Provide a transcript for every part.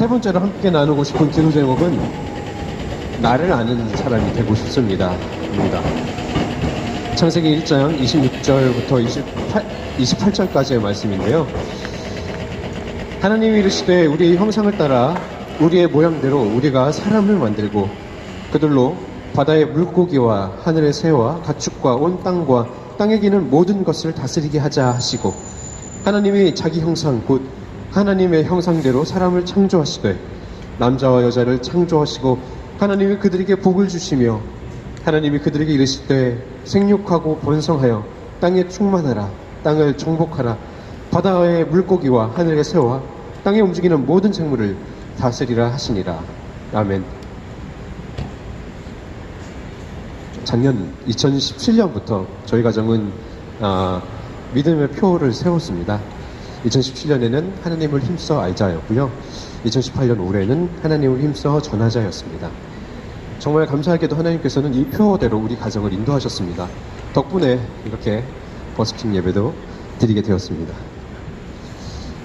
세 번째로 함께 나누고 싶은 기도 제목은 나를 아는 사람이 되고 싶습니다. 입니다. 창세기 1장 26절부터 28, 28절까지의 말씀인데요. 하나님이 이르시되 우리의 형상을 따라 우리의 모양대로 우리가 사람을 만들고 그들로 바다의 물고기와 하늘의 새와 가축과 온 땅과 땅에 기는 모든 것을 다스리게 하자 하시고 하나님이 자기 형상 곧 하나님의 형상대로 사람을 창조하시되 남자와 여자를 창조하시고 하나님이 그들에게 복을 주시며 하나님이 그들에게 이르시되 생육하고 번성하여 땅에 충만하라 땅을 정복하라 바다의 물고기와 하늘의 새와 땅에 움직이는 모든 생물을 다스리라 하시니라 아멘 작년 2017년부터 저희 가정은 아, 믿음의 표를 세웠습니다. 2017년에는 하나님을 힘써 알자였고요. 2018년 올해는 하나님을 힘써 전하자였습니다. 정말 감사하게도 하나님께서는 이 표대로 우리 가정을 인도하셨습니다. 덕분에 이렇게 버스킹 예배도 드리게 되었습니다.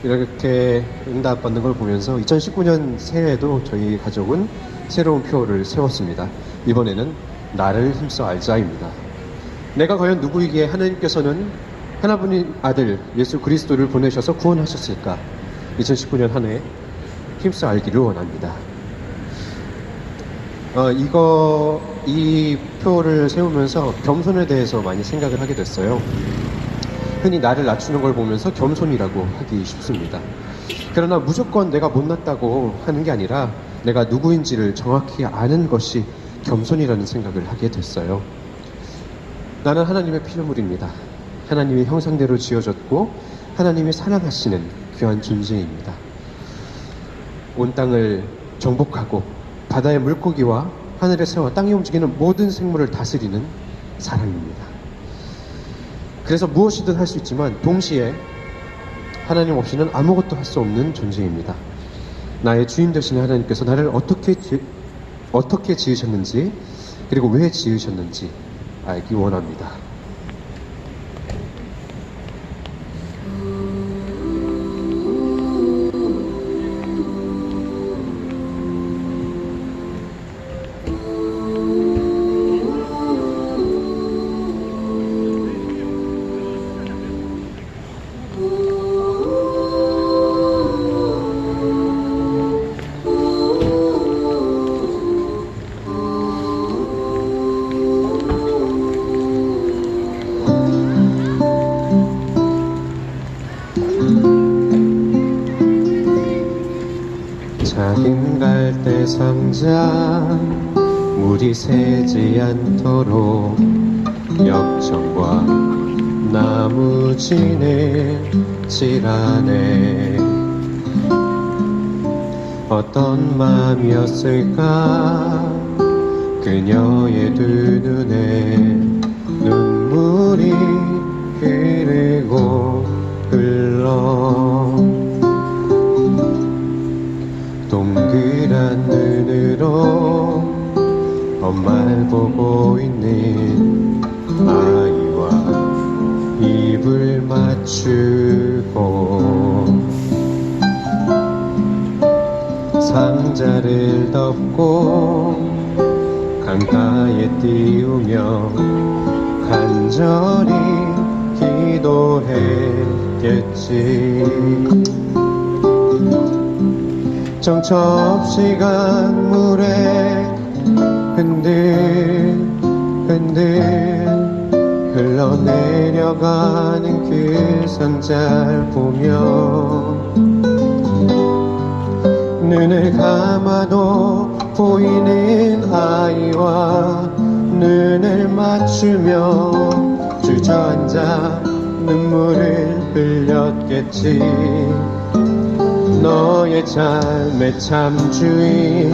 이렇게 응답받는 걸 보면서 2019년 새해에도 저희 가족은 새로운 표를 세웠습니다. 이번에는 나를 힘써 알자입니다. 내가 과연 누구이기에 하나님께서는 하나뿐인 아들 예수 그리스도를 보내셔서 구원하셨을까? 2019년 한 해 힘써 알기를 원합니다. 어, 이거 이 표를 세우면서 겸손에 대해서 많이 생각을 하게 됐어요. 흔히 나를 낮추는 걸 보면서 겸손이라고 하기 쉽습니다. 그러나 무조건 내가 못났다고 하는 게 아니라 내가 누구인지를 정확히 아는 것이 겸손이라는 생각을 하게 됐어요. 나는 하나님의 피조물입니다. 하나님의 형상대로 지어졌고 하나님이 사랑하시는 귀한 존재입니다. 온 땅을 정복하고 바다의 물고기와 하늘의 새와 땅에 움직이는 모든 생물을 다스리는 사람입니다. 그래서 무엇이든 할 수 있지만 동시에 하나님 없이는 아무것도 할 수 없는 존재입니다. 나의 주인 되시는 하나님께서 나를 어떻게 지, 어떻게 지으셨는지 그리고 왜 지으셨는지 알기 원합니다. 작은 갈대 상자 물이 새지 않도록 역청과 나무진을 칠하네 어떤 마음이었을까? 그녀의 두 눈에 눈물이 흐르고 흘러 보고 있는 아이와 입을 맞추고 상자를 덮고 강가에 띄우며 간절히 기도했겠지. 정첩 시간 물에 흔들 흔들 흘러내려가는 그 상자를 보며 눈을 감아도 보이는 아이와 눈을 맞추며 주저앉아 눈물을 흘렸겠지. 너의 삶의 참 주인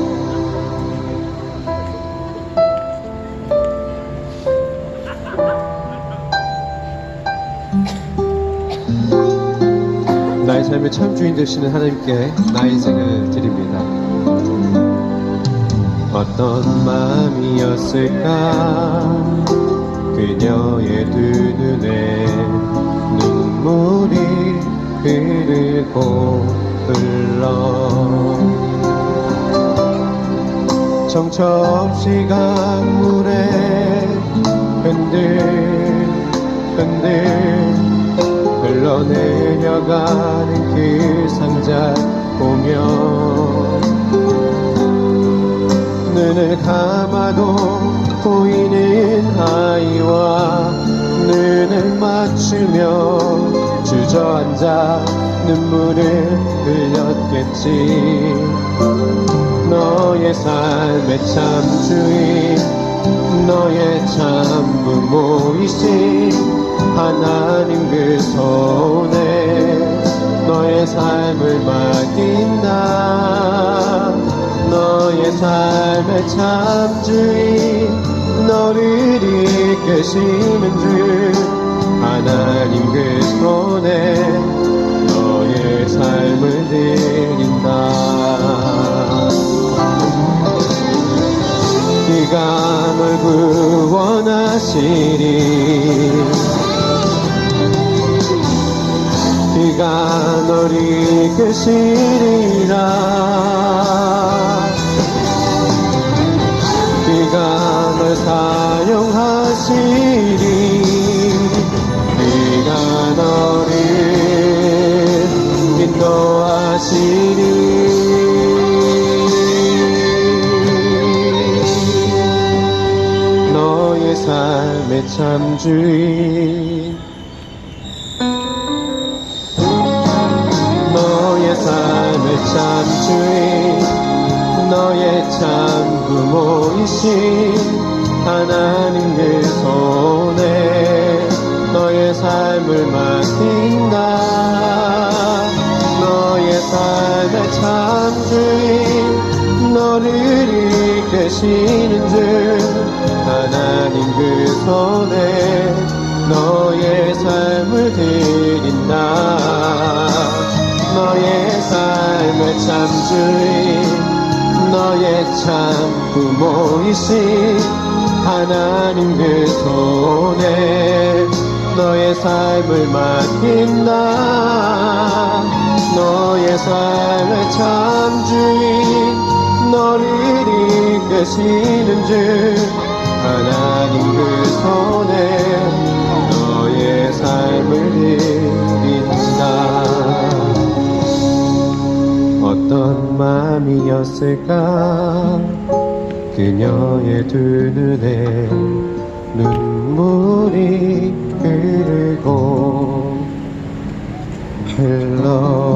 삶의 참 주인 되시는 하나님께 나의 인생을 드립니다. 어떤 마음이었을까 그녀의 두 눈에 눈물이 흐르고 흘러 정처 없이 강물에 흔들 흔들 흘러 내려가는 그 상자 보며 눈을 감아도 보이는 아이와 눈을 맞추며 주저앉아 눈물을 흘렸겠지. 너의 삶의 참 주인 너의 참 부모이신 하나님 그 손에 너의 삶을 맡긴다. 너의 삶의 참 주인 너를 이끄시는 주 하나님 그 손에 너의 삶을 드 구원하시리. 그가 널 이끄시리라 참 주인 너의 삶의 참 주인 너의 참 부모이신 하나님 그 손에 너의 삶을 맡긴다. 너의 삶의 이끄시는 주 하나님 그 손에 너의 삶을 드린다. 너의 삶의 참 주인 너의 참 부모이신 하나님 그 손에 너의 삶을 맡긴다. 너의 삶의 참 주인 너를 이끄시는 주 하나님 그 손에 너의 삶을 드린다. 어떤 마음이었을까? 그녀의 두 눈에 눈물이 흐르고 흘러